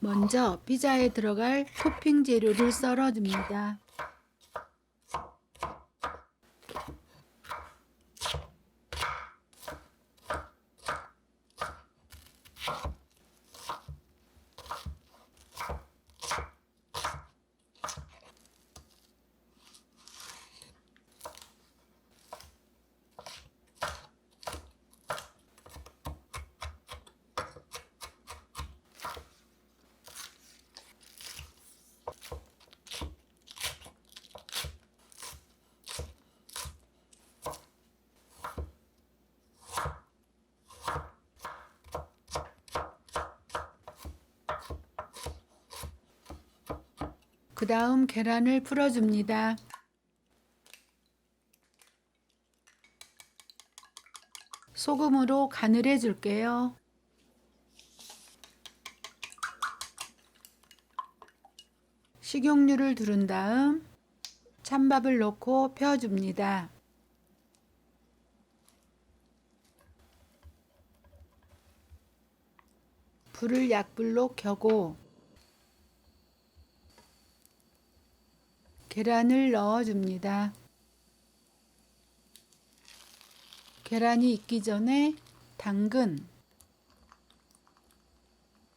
먼저 피자에 들어갈 토핑 재료를 썰어줍니다. 그 다음 계란을 풀어줍니다. 소금으로 간을 해줄게요. 식용유를 두른 다음 찬밥을 넣고 펴줍니다. 불을 약불로 켜고 계란을 넣어줍니다. 계란이 익기 전에 당근,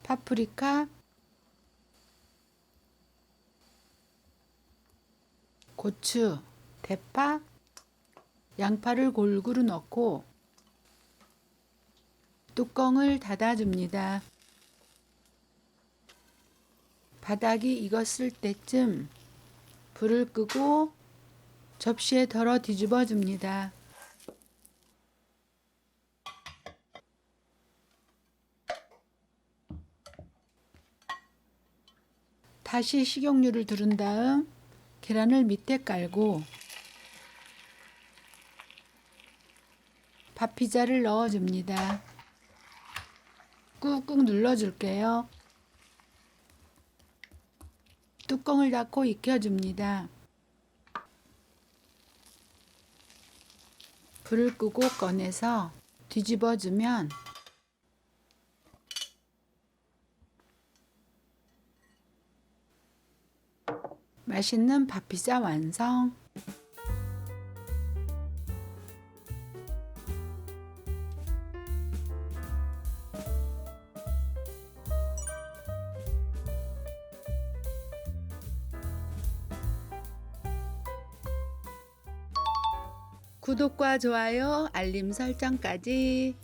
파프리카, 고추, 대파, 양파를 골고루 넣고 뚜껑을 닫아줍니다. 바닥이 익었을 때쯤 불을 끄고 접시에 덜어 뒤집어 줍니다. 다시 식용유를 두른 다음 계란을 밑에 깔고 밥 피자를 넣어 줍니다. 꾹꾹 눌러 줄게요. 뚜껑을 닫고 익혀줍니다. 불을 끄고 꺼내서 뒤집어주면 맛있는 밥피자 완성! 구독과 좋아요, 알림 설정까지